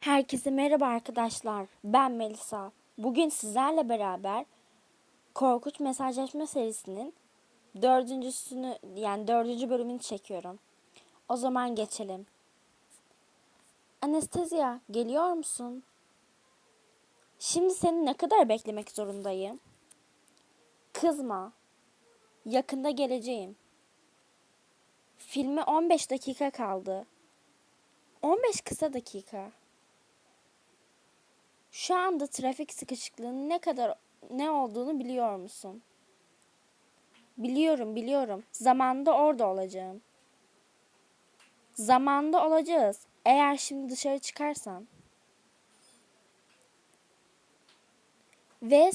Herkese merhaba arkadaşlar. Ben Melisa. Bugün sizlerle beraber Korkunç Mesajlaşma serisinin dördüncüsünü yani dördüncü bölümünü çekiyorum. O zaman geçelim. Anestezia geliyor musun? Şimdi seni ne kadar beklemek zorundayım? Kızma. Yakında geleceğim. Filme 15 dakika kaldı. 15 kısa dakika. Şu anda trafik sıkışıklığının ne kadar ne olduğunu biliyor musun? Biliyorum, biliyorum. Zamanında orada olacağım. Zamanda olacağız. Eğer şimdi dışarı çıkarsan. Ve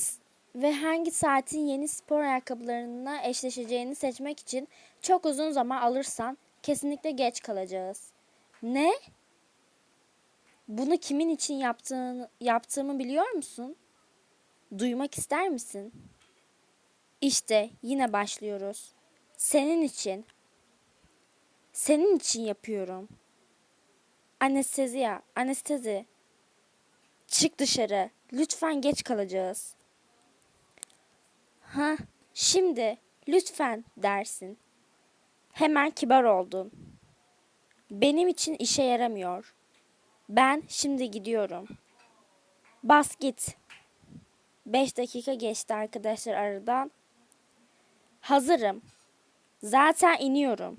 ve hangi saatin yeni spor ayakkabılarına eşleşeceğini seçmek için çok uzun zaman alırsan kesinlikle geç kalacağız. Ne? Bunu kimin için yaptığını, yaptığımı biliyor musun? Duymak ister misin? İşte yine başlıyoruz. Senin için. Senin için yapıyorum. Anesteziya, anestezi. Çık dışarı. Lütfen geç kalacağız. Ha, şimdi lütfen dersin. Hemen kibar oldun. Benim için işe yaramıyor. Ben şimdi gidiyorum. Bas git. 5 dakika geçti arkadaşlar aradan. Hazırım. Zaten iniyorum.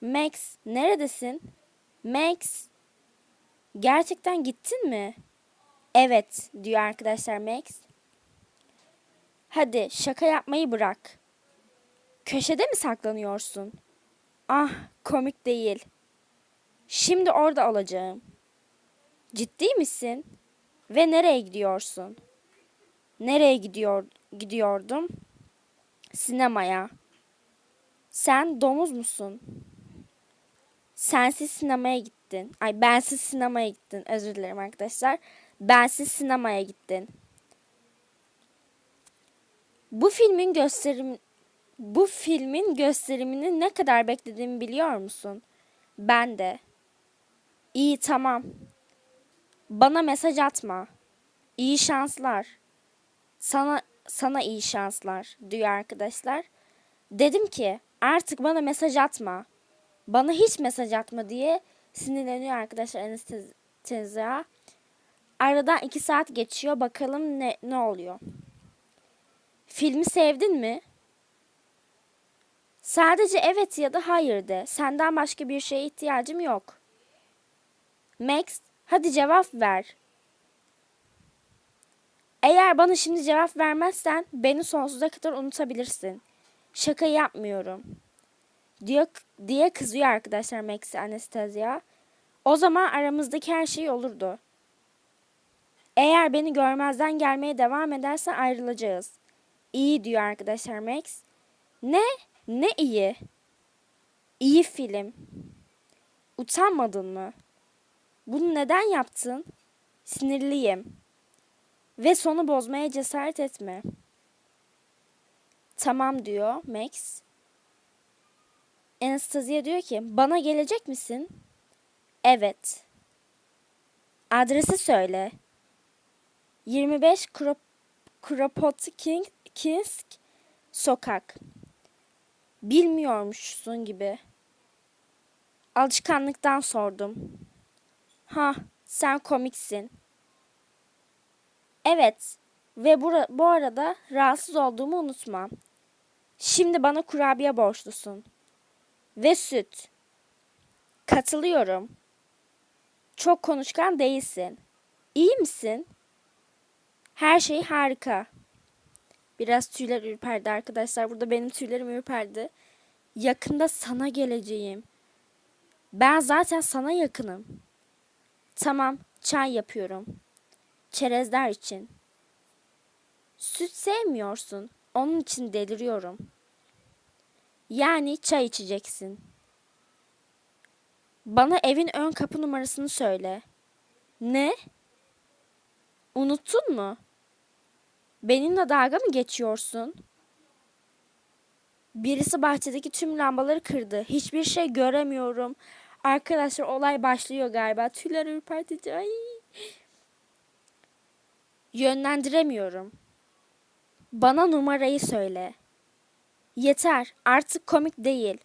Max neredesin? Max gerçekten gittin mi? Evet diyor arkadaşlar Max. Hadi şaka yapmayı bırak. Köşede mi saklanıyorsun? Ah komik değil. Şimdi orada olacağım. Ciddi misin? Ve nereye gidiyorsun? Nereye gidiyor gidiyordum? Sinemaya. Sen domuz musun? Sensiz sinemaya gittin. Ay bensiz sinemaya gittin. Özür dilerim arkadaşlar. Bensiz sinemaya gittin. Bu filmin gösterim bu filmin gösterimini ne kadar beklediğimi biliyor musun? Ben de. İyi tamam. Bana mesaj atma. İyi şanslar. Sana sana iyi şanslar diyor arkadaşlar. Dedim ki artık bana mesaj atma. Bana hiç mesaj atma diye sinirleniyor arkadaşlar anestezya. Aradan iki saat geçiyor. Bakalım ne, ne oluyor. Filmi sevdin mi? Sadece evet ya da hayır de. Senden başka bir şeye ihtiyacım yok. Max Hadi cevap ver. Eğer bana şimdi cevap vermezsen beni sonsuza kadar unutabilirsin. Şaka yapmıyorum. Diyor, diye kızıyor arkadaşlar Max'i Anastasia. O zaman aramızdaki her şey olurdu. Eğer beni görmezden gelmeye devam edersen ayrılacağız. İyi diyor arkadaşlar Max. Ne? Ne iyi? İyi film. Utanmadın mı? Bunu neden yaptın? Sinirliyim. Ve sonu bozmaya cesaret etme. Tamam diyor Max. Anastasia diyor ki bana gelecek misin? Evet. Adresi söyle. 25 Krop Kropotkinsk sokak. Bilmiyormuşsun gibi. Alışkanlıktan sordum. Ha, sen komiksin. Evet ve bu, bu arada rahatsız olduğumu unutma. Şimdi bana kurabiye borçlusun. Ve süt. Katılıyorum. Çok konuşkan değilsin. İyi misin? Her şey harika. Biraz tüyler ürperdi arkadaşlar. Burada benim tüylerim ürperdi. Yakında sana geleceğim. Ben zaten sana yakınım. Tamam, çay yapıyorum. Çerezler için. Süt sevmiyorsun. Onun için deliriyorum. Yani çay içeceksin. Bana evin ön kapı numarasını söyle. Ne? Unuttun mu? Benimle dalga mı geçiyorsun? Birisi bahçedeki tüm lambaları kırdı. Hiçbir şey göremiyorum. Arkadaşlar olay başlıyor galiba. Tüyler ürpertici. Ay. Yönlendiremiyorum. Bana numarayı söyle. Yeter, artık komik değil.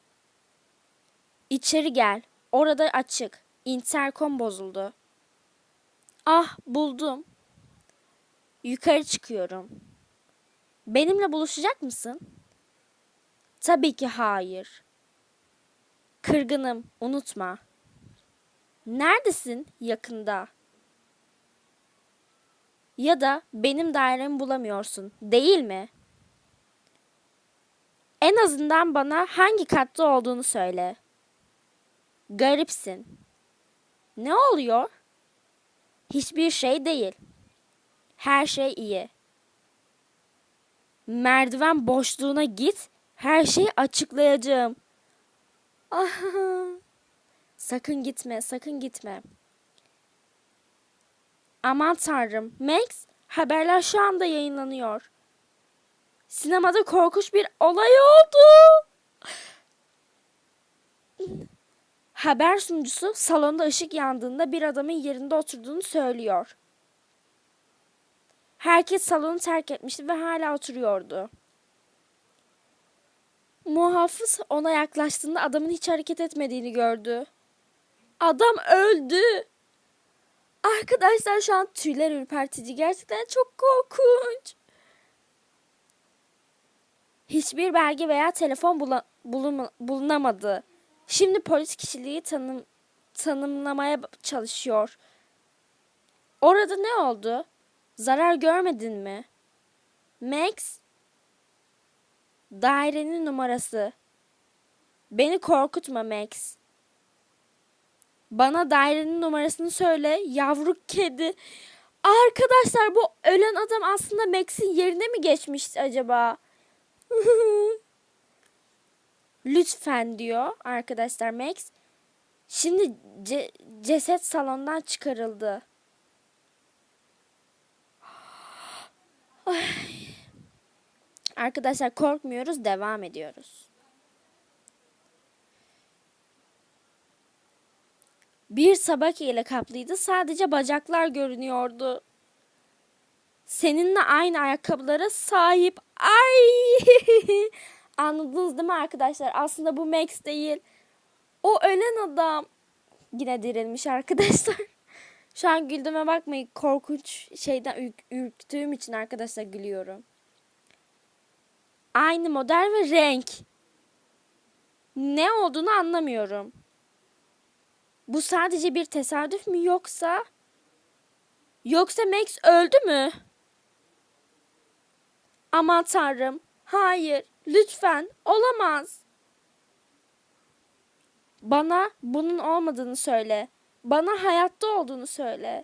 İçeri gel. Orada açık. Interkom bozuldu. Ah, buldum. Yukarı çıkıyorum. Benimle buluşacak mısın? Tabii ki hayır. Kırgınım, unutma. Neredesin yakında? Ya da benim dairemi bulamıyorsun, değil mi? En azından bana hangi katta olduğunu söyle. Garipsin. Ne oluyor? Hiçbir şey değil. Her şey iyi. Merdiven boşluğuna git. Her şeyi açıklayacağım. Ah. Sakın gitme, sakın gitme. Aman tanrım. Max, haberler şu anda yayınlanıyor. Sinemada korkunç bir olay oldu. Haber sunucusu salonda ışık yandığında bir adamın yerinde oturduğunu söylüyor. Herkes salonu terk etmişti ve hala oturuyordu. Muhafız ona yaklaştığında adamın hiç hareket etmediğini gördü. Adam öldü. Arkadaşlar şu an tüyler ürpertici. Gerçekten çok korkunç. Hiçbir belge veya telefon bula, bulun, bulunamadı. Şimdi polis kişiliği tanım, tanımlamaya çalışıyor. Orada ne oldu? Zarar görmedin mi? Max? Dairenin numarası. Beni korkutma Max. Bana dairenin numarasını söyle yavru kedi. Arkadaşlar bu ölen adam aslında Max'in yerine mi geçmiş acaba? Lütfen diyor arkadaşlar Max. Şimdi ce- ceset salondan çıkarıldı. Ay. Arkadaşlar korkmuyoruz, devam ediyoruz. Bir tabak ile kaplıydı. Sadece bacaklar görünüyordu. Seninle aynı ayakkabılara sahip. Ay! Anladınız değil mi arkadaşlar? Aslında bu Max değil. O ölen adam. Yine dirilmiş arkadaşlar. Şu an güldüğüme bakmayın. Korkunç şeyden ürk, ürktüğüm için arkadaşlar gülüyorum. Aynı model ve renk. Ne olduğunu anlamıyorum. Bu sadece bir tesadüf mü yoksa? Yoksa Max öldü mü? Aman tanrım. Hayır. Lütfen. Olamaz. Bana bunun olmadığını söyle. Bana hayatta olduğunu söyle.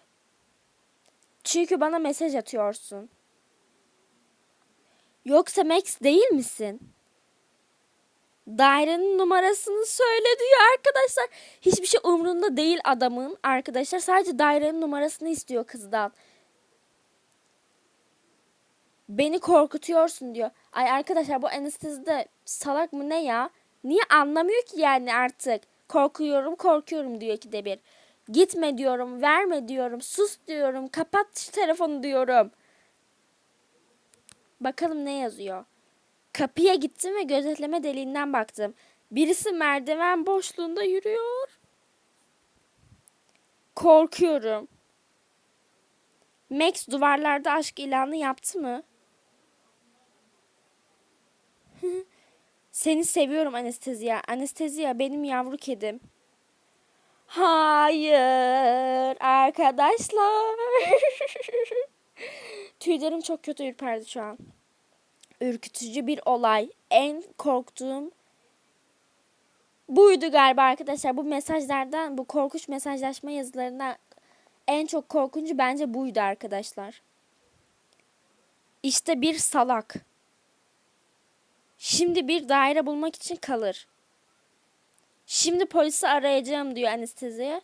Çünkü bana mesaj atıyorsun. Yoksa Max değil misin? Dairenin numarasını söyle diyor arkadaşlar. Hiçbir şey umrunda değil adamın arkadaşlar. Sadece dairenin numarasını istiyor kızdan. Beni korkutuyorsun diyor. Ay arkadaşlar bu anestezide salak mı ne ya? Niye anlamıyor ki yani artık? Korkuyorum korkuyorum diyor ki de bir. Gitme diyorum, verme diyorum, sus diyorum, kapat telefonu diyorum. Bakalım ne yazıyor. Kapıya gittim ve gözetleme deliğinden baktım. Birisi merdiven boşluğunda yürüyor. Korkuyorum. Max duvarlarda aşk ilanı yaptı mı? Seni seviyorum Anestezia. Anestezia benim yavru kedim. Hayır arkadaşlar. Tüylerim çok kötü ürperdi şu an. Ürkütücü bir olay. En korktuğum buydu galiba arkadaşlar. Bu mesajlardan, bu korkunç mesajlaşma yazılarından en çok korkuncu bence buydu arkadaşlar. İşte bir salak. Şimdi bir daire bulmak için kalır. Şimdi polisi arayacağım diyor anesteziye.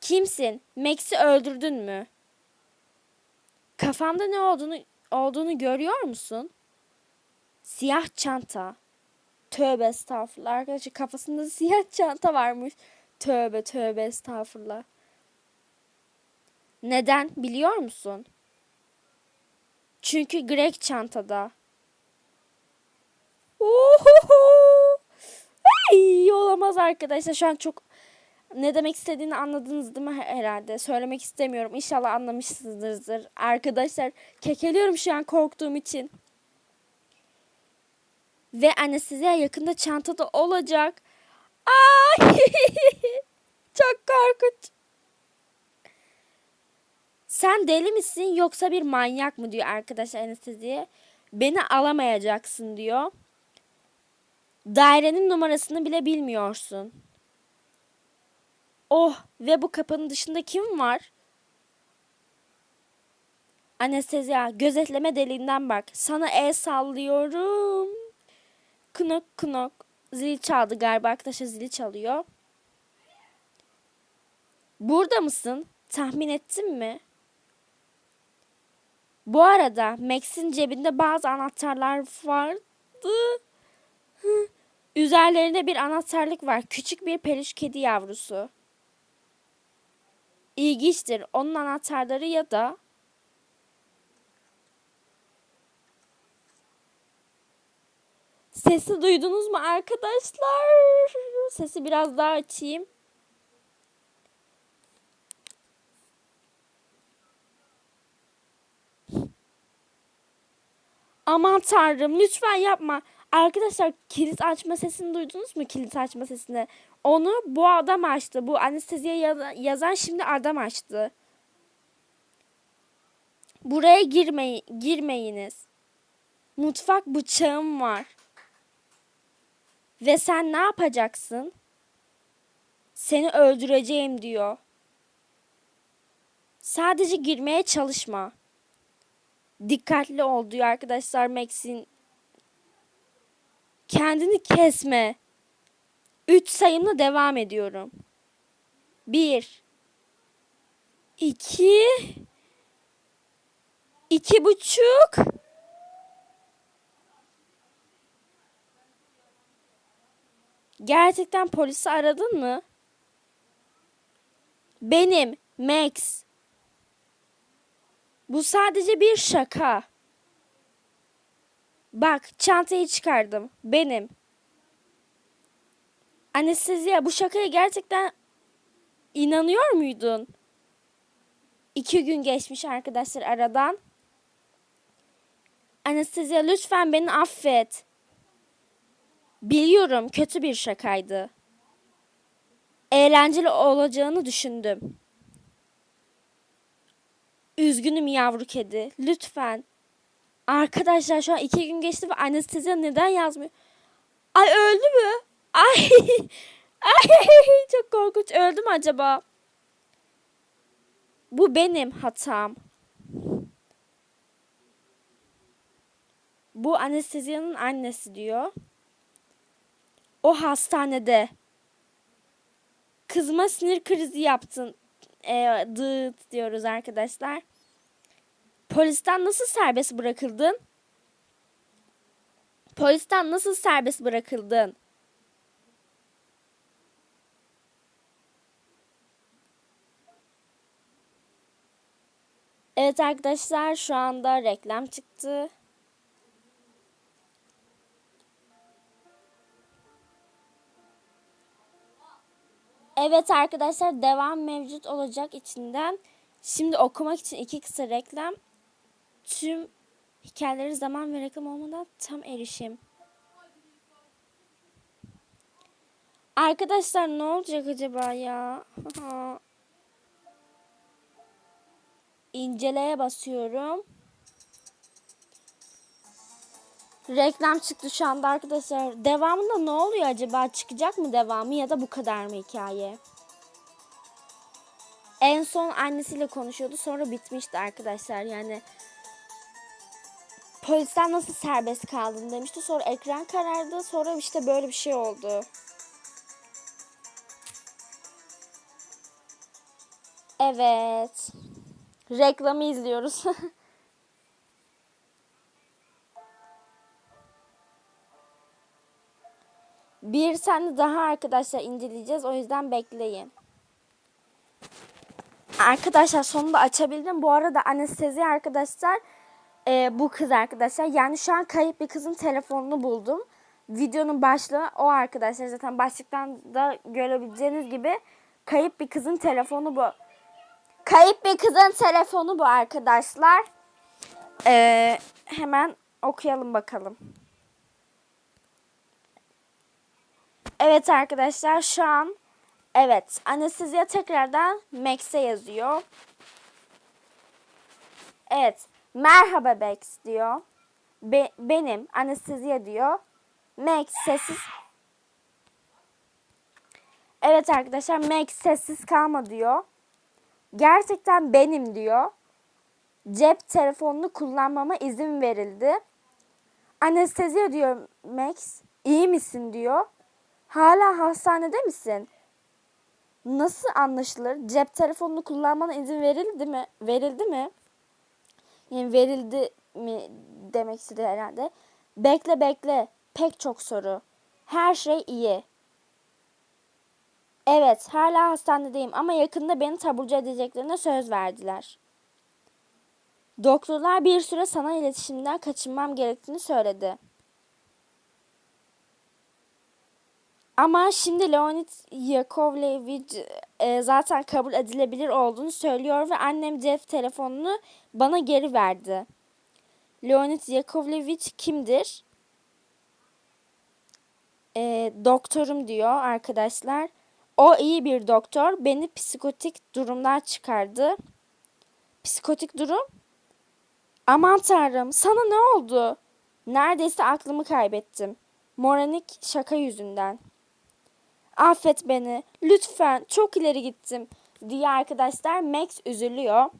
Kimsin? Max'i öldürdün mü? Kafamda ne olduğunu olduğunu görüyor musun? Siyah çanta. Tövbe estağfurullah. Arkadaşlar kafasında siyah çanta varmış. Tövbe tövbe estağfurullah. Neden biliyor musun? Çünkü Greg çantada. Ohoho! Ay, olamaz arkadaşlar. Şu an çok ne demek istediğini anladınız değil mi herhalde? Söylemek istemiyorum. İnşallah anlamışsınızdır. Arkadaşlar kekeliyorum şu an korktuğum için. Ve anesteziye yakında çantada olacak. Ay! çok korkunç. Sen deli misin yoksa bir manyak mı diyor arkadaşlar anesteziye. Beni alamayacaksın diyor. Dairenin numarasını bile bilmiyorsun. Oh ve bu kapının dışında kim var? Anesteziya gözetleme deliğinden bak. Sana el sallıyorum. Knok knok. Zil çaldı galiba arkadaşlar zili çalıyor. Burada mısın? Tahmin ettin mi? Bu arada Max'in cebinde bazı anahtarlar vardı. Üzerlerinde bir anahtarlık var. Küçük bir peluş kedi yavrusu. İlginçtir. Onun anahtarları ya da Sesi duydunuz mu arkadaşlar? Sesi biraz daha açayım. Aman tanrım lütfen yapma. Arkadaşlar kilit açma sesini duydunuz mu? Kilit açma sesini. Onu bu adam açtı. Bu anesteziye yazan şimdi adam açtı. Buraya girmeyin, girmeyiniz. Mutfak bıçağım var. Ve sen ne yapacaksın? Seni öldüreceğim diyor. Sadece girmeye çalışma. Dikkatli ol diyor arkadaşlar Max'in. Kendini kesme. Üç sayımla devam ediyorum. Bir. iki, iki buçuk. Gerçekten polisi aradın mı? Benim Max. Bu sadece bir şaka. Bak çantayı çıkardım. Benim. Anesteziya bu şakaya gerçekten inanıyor muydun? İki gün geçmiş arkadaşlar aradan. Anesteziya lütfen beni affet. Biliyorum kötü bir şakaydı. Eğlenceli olacağını düşündüm. Üzgünüm yavru kedi. Lütfen. Arkadaşlar şu an iki gün geçti ve anesteziya neden yazmıyor? Ay öldü mü? Ay. Ay çok korkunç. Öldü mü acaba? Bu benim hatam. Bu anesteziyanın annesi diyor. O hastanede. Kızıma sinir krizi yaptın. E, dıt diyoruz arkadaşlar. Polisten nasıl serbest bırakıldın? Polisten nasıl serbest bırakıldın? Evet arkadaşlar şu anda reklam çıktı. Evet arkadaşlar devam mevcut olacak içinden. Şimdi okumak için iki kısa reklam. Tüm hikayeleri zaman ve reklam olmadan tam erişim. Arkadaşlar ne olacak acaba ya? İnceleye basıyorum. Reklam çıktı şu anda arkadaşlar. Devamında ne oluyor acaba? Çıkacak mı devamı ya da bu kadar mı hikaye? En son annesiyle konuşuyordu. Sonra bitmişti arkadaşlar. Yani polisten nasıl serbest kaldın demişti. Sonra ekran karardı. Sonra işte böyle bir şey oldu. Evet. Reklamı izliyoruz. Bir tane daha arkadaşlar inceleyeceğiz. O yüzden bekleyin. Arkadaşlar sonunda açabildim. Bu arada anestezi arkadaşlar e, bu kız arkadaşlar. Yani şu an kayıp bir kızın telefonunu buldum. Videonun başlığı o arkadaşlar. Zaten başlıktan da görebileceğiniz gibi kayıp bir kızın telefonu bu. Kayıp bir kızın telefonu bu arkadaşlar. E, hemen okuyalım bakalım. Evet arkadaşlar şu an evet anesteziye tekrardan Max'e yazıyor. Evet merhaba Max diyor. Be- benim anesteziye diyor. Max sessiz. Evet arkadaşlar Max sessiz kalma diyor. Gerçekten benim diyor. Cep telefonunu kullanmama izin verildi. Anesteziye diyor Max. İyi misin diyor. Hala hastanede misin? Nasıl anlaşılır? Cep telefonunu kullanmana izin verildi mi? Verildi mi? Yani verildi mi demek istedi herhalde. Bekle bekle. Pek çok soru. Her şey iyi. Evet, hala hastanedeyim ama yakında beni taburcu edeceklerine söz verdiler. Doktorlar bir süre sana iletişimden kaçınmam gerektiğini söyledi. Ama şimdi Leonid Yakovlevich e, zaten kabul edilebilir olduğunu söylüyor ve annem cep telefonunu bana geri verdi. Leonid Yakovlevich kimdir? E, doktorum diyor arkadaşlar. O iyi bir doktor. Beni psikotik durumdan çıkardı. Psikotik durum? Aman tanrım sana ne oldu? Neredeyse aklımı kaybettim. Moranik şaka yüzünden. Affet beni. Lütfen çok ileri gittim diye arkadaşlar Max üzülüyor.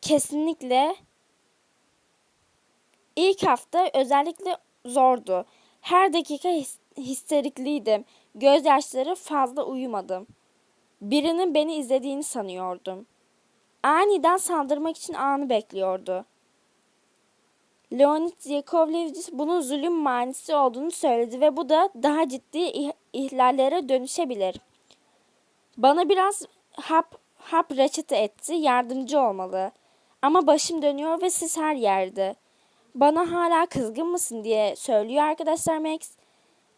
Kesinlikle ilk hafta özellikle zordu. Her dakika his histerikliydim. Gözyaşları fazla uyumadım. Birinin beni izlediğini sanıyordum. Aniden saldırmak için anı bekliyordu. Leonid Yakovlevich bunun zulüm manisi olduğunu söyledi ve bu da daha ciddi ihlallere dönüşebilir. Bana biraz hap, hap reçete etti, yardımcı olmalı. Ama başım dönüyor ve siz her yerde. Bana hala kızgın mısın diye söylüyor arkadaşlar Max.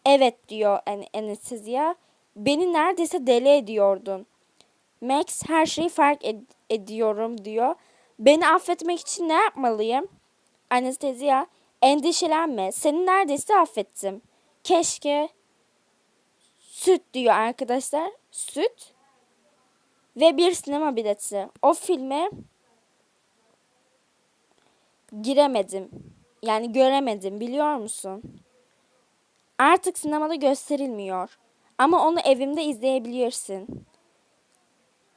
Evet diyor en anestezya. Beni neredeyse deli ediyordun. Max her şeyi fark ed- ediyorum diyor. Beni affetmek için ne yapmalıyım? Anestezya, endişelenme. Seni neredeyse affettim. Keşke süt diyor arkadaşlar. Süt ve bir sinema bileti. O filme giremedim. Yani göremedim biliyor musun? Artık sinemada gösterilmiyor. Ama onu evimde izleyebilirsin.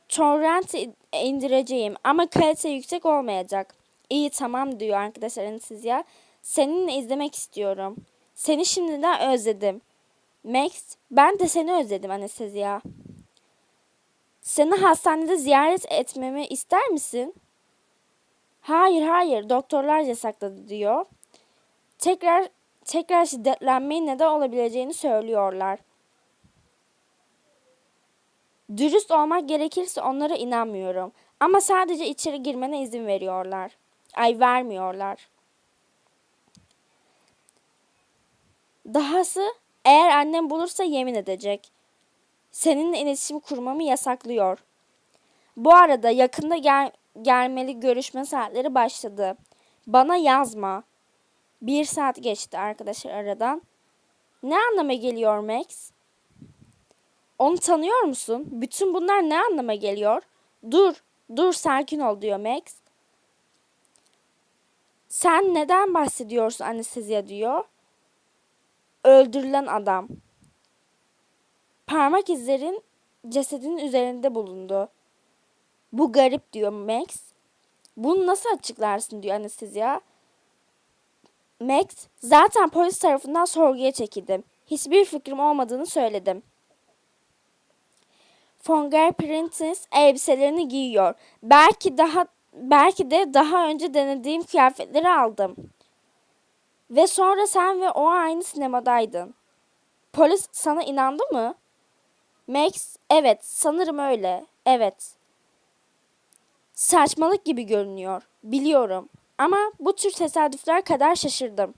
Torrent indireceğim ama kalite yüksek olmayacak. İyi tamam diyor arkadaşlar siz ya. Seninle izlemek istiyorum. Seni şimdiden özledim. Max ben de seni özledim Anestezya. Seni hastanede ziyaret etmemi ister misin? Hayır hayır doktorlar yasakladı diyor. Tekrar tekrar şiddetlenmeyin neden olabileceğini söylüyorlar. Dürüst olmak gerekirse onlara inanmıyorum. Ama sadece içeri girmene izin veriyorlar. Ay vermiyorlar. Dahası eğer annem bulursa yemin edecek. Seninle iletişim kurmamı yasaklıyor. Bu arada yakında gel gelmeli görüşme saatleri başladı. Bana yazma. Bir saat geçti arkadaşlar aradan. Ne anlama geliyor Max? Onu tanıyor musun? Bütün bunlar ne anlama geliyor? Dur, dur sakin ol diyor Max. Sen neden bahsediyorsun anestezya diyor. Öldürülen adam. Parmak izlerin cesedin üzerinde bulundu. Bu garip diyor Max. Bunu nasıl açıklarsın diyor anestezya. Max, zaten polis tarafından sorguya çekildim. Hiçbir fikrim olmadığını söyledim. Fonger Princess elbiselerini giyiyor. Belki daha belki de daha önce denediğim kıyafetleri aldım. Ve sonra sen ve o aynı sinemadaydın. Polis sana inandı mı? Max, evet sanırım öyle. Evet. Saçmalık gibi görünüyor. Biliyorum. Ama bu tür tesadüfler kadar şaşırdım.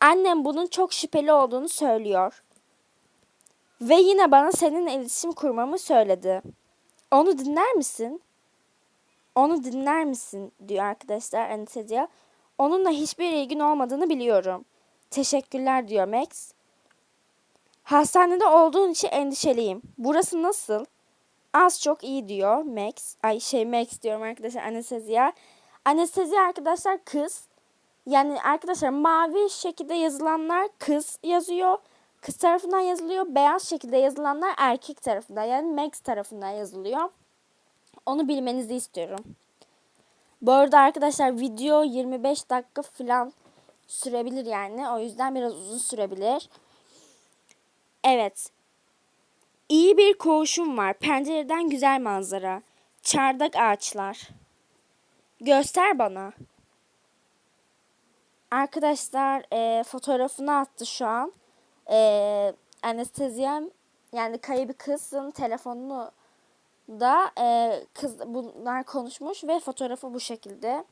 Annem bunun çok şüpheli olduğunu söylüyor. Ve yine bana seninle iletişim kurmamı söyledi. Onu dinler misin? Onu dinler misin? diyor arkadaşlar Anastasia. Onunla hiçbir ilgin olmadığını biliyorum. Teşekkürler diyor Max. Hastanede olduğun için endişeliyim. Burası nasıl? Az çok iyi diyor Max. Ay şey Max diyorum arkadaşlar Anastasia. Anastasia arkadaşlar kız. Yani arkadaşlar mavi şekilde yazılanlar kız yazıyor. Kız tarafından yazılıyor. Beyaz şekilde yazılanlar erkek tarafından yani Max tarafından yazılıyor. Onu bilmenizi istiyorum. Bu arada arkadaşlar video 25 dakika falan sürebilir yani. O yüzden biraz uzun sürebilir. Evet. İyi bir koğuşum var. Pencereden güzel manzara. Çardak ağaçlar. Göster bana. Arkadaşlar e, fotoğrafını attı şu an. E, Anesteziyem yani kayıp kızın telefonunu da e, kız bunlar konuşmuş ve fotoğrafı bu şekilde.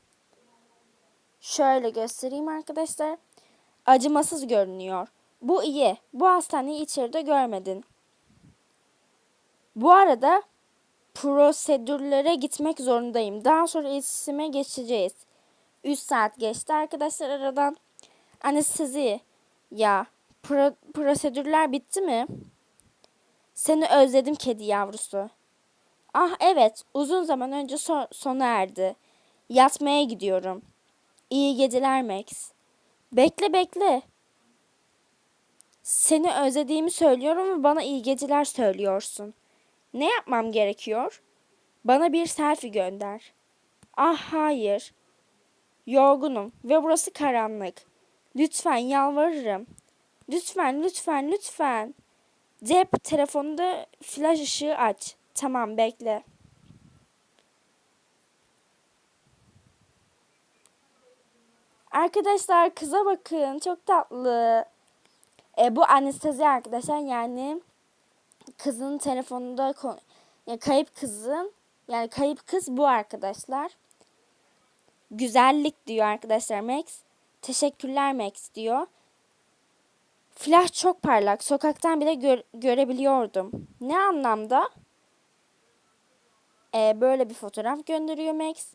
Şöyle göstereyim arkadaşlar. Acımasız görünüyor. Bu iyi. Bu hastaneyi içeride görmedin. Bu arada prosedürlere gitmek zorundayım. Daha sonra iletişime geçeceğiz. 3 saat geçti arkadaşlar aradan. Anestezi ya pro, prosedürler bitti mi? Seni özledim kedi yavrusu. Ah evet uzun zaman önce so sona erdi. Yatmaya gidiyorum. İyi geceler Max. Bekle bekle. Seni özlediğimi söylüyorum ve bana iyi geceler söylüyorsun. Ne yapmam gerekiyor? Bana bir selfie gönder. Ah hayır. Yorgunum ve burası karanlık. Lütfen yalvarırım. Lütfen, lütfen, lütfen. Cep telefonunda flash ışığı aç. Tamam bekle. Arkadaşlar kıza bakın. Çok tatlı. E, bu anestezi arkadaşlar yani kızın telefonunda yani kayıp kızın yani kayıp kız bu arkadaşlar. Güzellik diyor arkadaşlar Max. Teşekkürler Max diyor. Flash çok parlak. Sokaktan bile gör, görebiliyordum. Ne anlamda? Ee, böyle bir fotoğraf gönderiyor Max.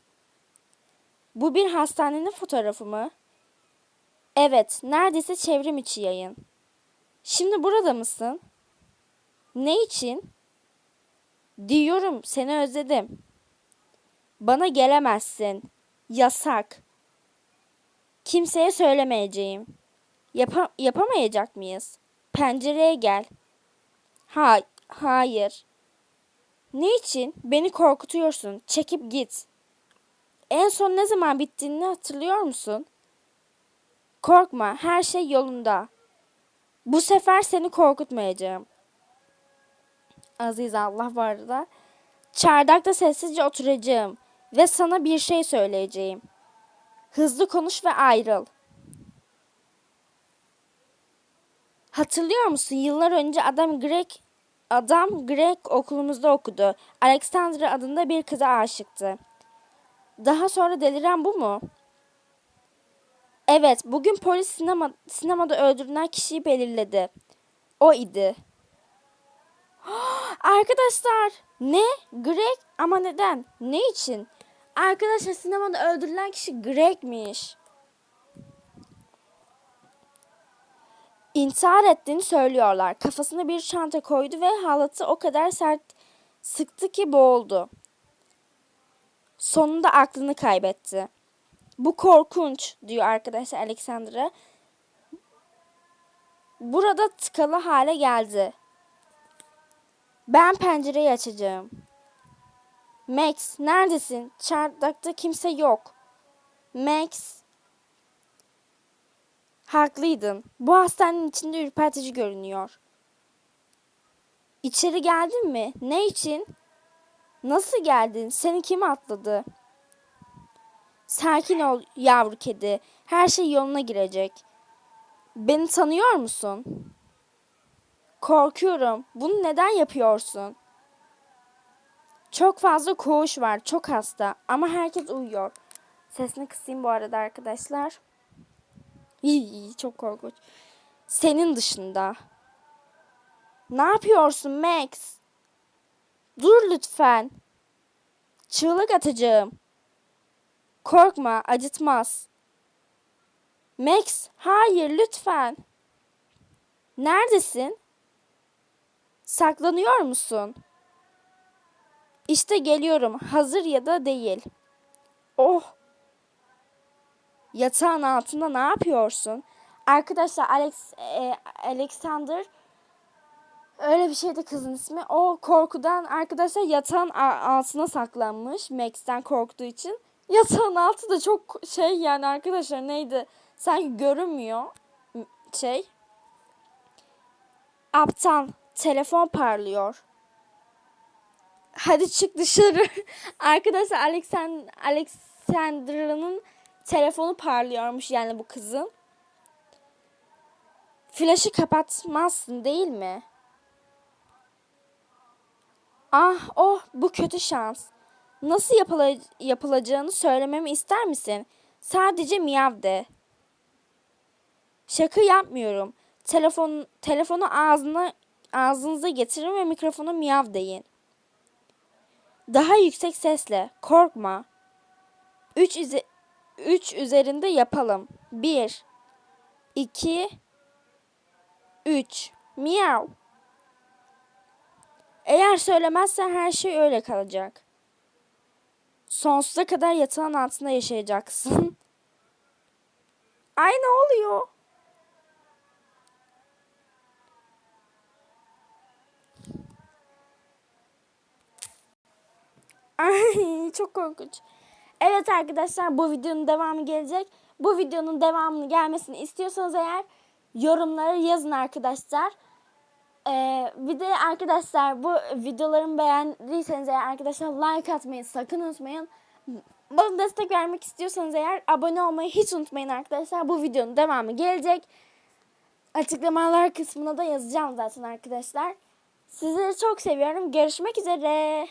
Bu bir hastanenin fotoğrafı mı? Evet, neredeyse çevrim içi yayın. Şimdi burada mısın? Ne için? Diyorum, seni özledim. Bana gelemezsin. Yasak. Kimseye söylemeyeceğim. Yapa yapamayacak mıyız? Pencereye gel. Ha hayır. Ne için? Beni korkutuyorsun. Çekip git. En son ne zaman bittiğini hatırlıyor musun? Korkma, her şey yolunda. Bu sefer seni korkutmayacağım. Aziz Allah var arada. Çardakta sessizce oturacağım ve sana bir şey söyleyeceğim. Hızlı konuş ve ayrıl. Hatırlıyor musun? Yıllar önce adam Greg adam Greg okulumuzda okudu. Alexandra adında bir kıza aşıktı. Daha sonra deliren bu mu? Evet, bugün polis sinema, sinemada öldürülen kişiyi belirledi. O idi. Arkadaşlar, ne? Greg ama neden? Ne için? Arkadaşlar sinemada öldürülen kişi Greg'miş. İntihar ettiğini söylüyorlar. Kafasına bir çanta koydu ve halatı o kadar sert sıktı ki boğuldu. Sonunda aklını kaybetti. Bu korkunç diyor arkadaşlar Alexandra. Burada tıkalı hale geldi. Ben pencereyi açacağım. Max neredesin? Çardakta kimse yok. Max Haklıydın. Bu hastanenin içinde ürpertici görünüyor. İçeri geldin mi? Ne için? Nasıl geldin? Seni kim atladı? Sakin ol yavru kedi. Her şey yoluna girecek. Beni tanıyor musun? Korkuyorum. Bunu neden yapıyorsun? Çok fazla koğuş var. Çok hasta. Ama herkes uyuyor. Sesini kısayım bu arada arkadaşlar. İyi, çok korkunç. Senin dışında. Ne yapıyorsun Max? Dur lütfen. Çığlık atacağım. Korkma, acıtmaz. Max, hayır lütfen. Neredesin? Saklanıyor musun? İşte geliyorum. Hazır ya da değil. Oh. Yatağın altında ne yapıyorsun? Arkadaşlar Alex e, Alexander öyle bir şeydi kızın ismi. O korkudan arkadaşlar yatağın altına saklanmış. Max'ten korktuğu için. Yatağın altı da çok şey yani arkadaşlar neydi? Sanki görünmüyor. Şey. Aptal. Telefon parlıyor. Hadi çık dışarı. Arkadaşlar Alexand Alexandra'nın telefonu parlıyormuş yani bu kızın. Flaşı kapatmazsın değil mi? Ah oh bu kötü şans. Nasıl yapıla- yapılacağını söylememi ister misin? Sadece miyav de. Şaka yapmıyorum. Telefon telefonu ağzına ağzınıza getirin ve mikrofona miyav deyin. Daha yüksek sesle. Korkma. 3 üze 3 üzerinde yapalım. 1 2 3 Miyav. Eğer söylemezsen her şey öyle kalacak. Sonsuza kadar yatağın altında yaşayacaksın. Ay ne oluyor? Ay çok korkunç. Evet arkadaşlar bu videonun devamı gelecek. Bu videonun devamını gelmesini istiyorsanız eğer yorumlara yazın arkadaşlar. Ee, bir de arkadaşlar bu videolarımı beğendiyseniz eğer arkadaşlar like atmayı sakın unutmayın. Bana destek vermek istiyorsanız eğer abone olmayı hiç unutmayın arkadaşlar. Bu videonun devamı gelecek. Açıklamalar kısmına da yazacağım zaten arkadaşlar. Sizleri çok seviyorum. Görüşmek üzere.